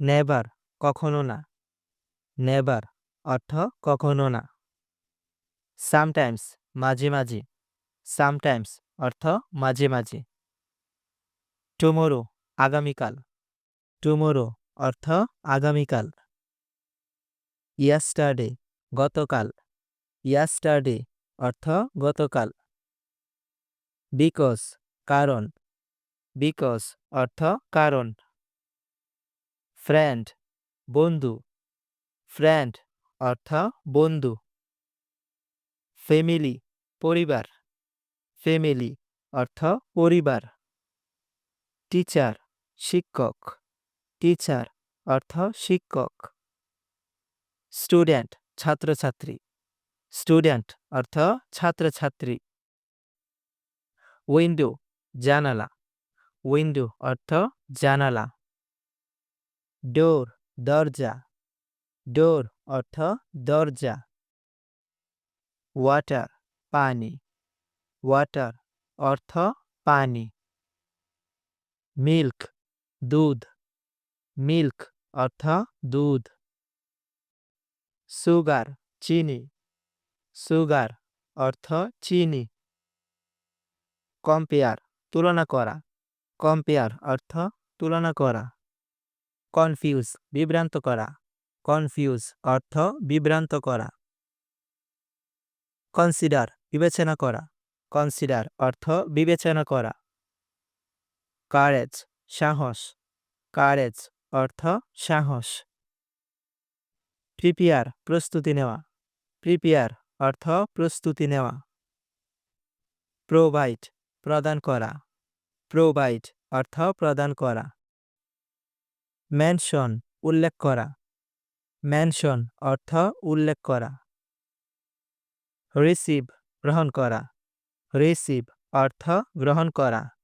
Never কখনো না। Never অর্থ কখনো না। সামটাইমস মাঝে মাঝে। সামটাইমস অর্থ মাঝে মাঝে। টুমোরো আগামীকাল। টুমোরো অর্থ আগামীকাল। ইয়াস্টারডে গতকাল। ইয়াস্টারডে অর্থ গতকাল। বিকজ কারণ। বিকজ অর্থ কারণ। ফ্রেন্ড, বন্ধু। ফ্রেন্ড অর্থ বন্ধু। ফ্যামিলি, পরিবার। ফ্যামিলি অর্থ পরিবার। টিচার, শিক্ষক। টিচার অর্থ শিক্ষক। স্টুডেন্ট, ছাত্রছাত্রী। স্টুডেন্ট অর্থ ছাত্রছাত্রী। উইন্ডো, জানালা। উইন্ডো অর্থ জানালা। ডোর দরজা ডোর অর্থ দরজা ওয়াটার পানি ওয়াটার অর্থ পানি মিল্ক দুধ মিল্ক অর্থ দুধ সুগার চিনি সুগার অর্থ চিনি কম্পেয়ার তুলনা করা কম্পেয়ার অর্থ তুলনা করা কনফিউজ, বিভ্রান্ত করা। কনফিউজ অর্থ বিভ্রান্ত করা। কনসিডার, বিবেচনা করা। কনসিডার অর্থ বিবেচনা করা। কারেজ, সাহস। কারেজ অর্থ সাহস। প্রিপেয়ার, প্রস্তুতি নেওয়া। প্রিপেয়ার অর্থ প্রস্তুতি নেওয়া। প্রোভাইড, প্রদান করা। প্রোভাইড অর্থ প্রদান করা। মেনশন উল্লেখ করা। ম্যানশন অর্থ উল্লেখ করা। রিসিভ গ্রহণ করা। রিসিভ অর্থ গ্রহণ করা।